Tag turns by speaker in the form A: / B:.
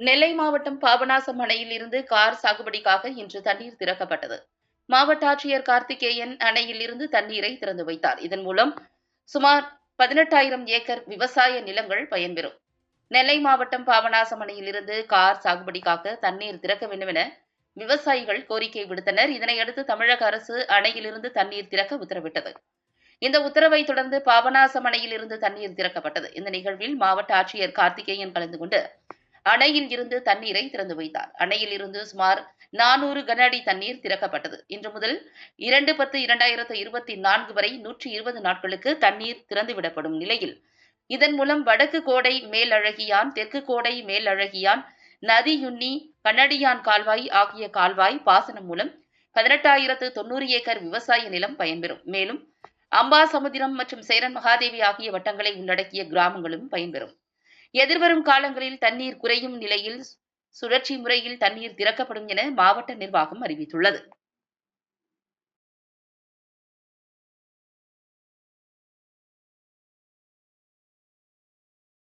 A: நெல்லை மாவட்டம் பாபநாசம் அணையில் இருந்து கார் சாகுபடிக்காக இன்று தண்ணீர் திறக்கப்பட்டது. மாவட்ட ஆட்சியர் கார்த்திகேயன் அணையில் இருந்து தண்ணீரை திறந்து வைத்தார். இதன் மூலம் சுமார் பதினெட்டாயிரம் ஏக்கர் விவசாய நிலங்கள் பயன்பெறும். நெல்லை மாவட்டம் பாபநாசம் அணையில் இருந்து கார் சாகுபடிக்காக தண்ணீர் திறக்க வேண்டும் என விவசாயிகள் கோரிக்கை விடுத்தனர். இதனையடுத்து தமிழக அரசு அணையிலிருந்து தண்ணீர் திறக்க உத்தரவிட்டது. இந்த உத்தரவை தொடர்ந்து பாபநாசம் அணையில் இருந்து தண்ணீர் திறக்கப்பட்டது. இந்த நிகழ்வில் மாவட்ட ஆட்சியர் கார்த்திகேயன் கலந்து கொண்டு அணையில் இருந்து தண்ணீரை திறந்து வைத்தார். அணையில் இருந்து சுமார் நானூறு கன அடி தண்ணீர் திறக்கப்பட்டது. இன்று முதல் இரண்டு பத்து இரண்டாயிரத்து இருபத்தி நான்கு வரை நூற்றி இருபது நாட்களுக்கு தண்ணீர் திறந்துவிடப்படும் நிலையில் இதன் மூலம் வடக்கு கோடை மேலழகியான் தெற்கு கோடை மேலழகியான் நதியுண்ணி கண்ணடியான் கால்வாய் ஆகிய கால்வாய் பாசனம் மூலம் பதினெட்டாயிரத்து தொண்ணூறு ஏக்கர் விவசாய நிலம் பயன்பெறும். மேலும் அம்பாசமுதிரம் மற்றும் சேரன் மகாதேவி ஆகிய வட்டங்களை உள்ளடக்கிய கிராமங்களும் பயன்பெறும். எதிர்வரும் காலங்களில் தண்ணீர் குறையும் நிலையில் சுழற்சி முறையில் தண்ணீர் திறக்கப்படும் என மாவட்ட நிர்வாகம் அறிவித்துள்ளது.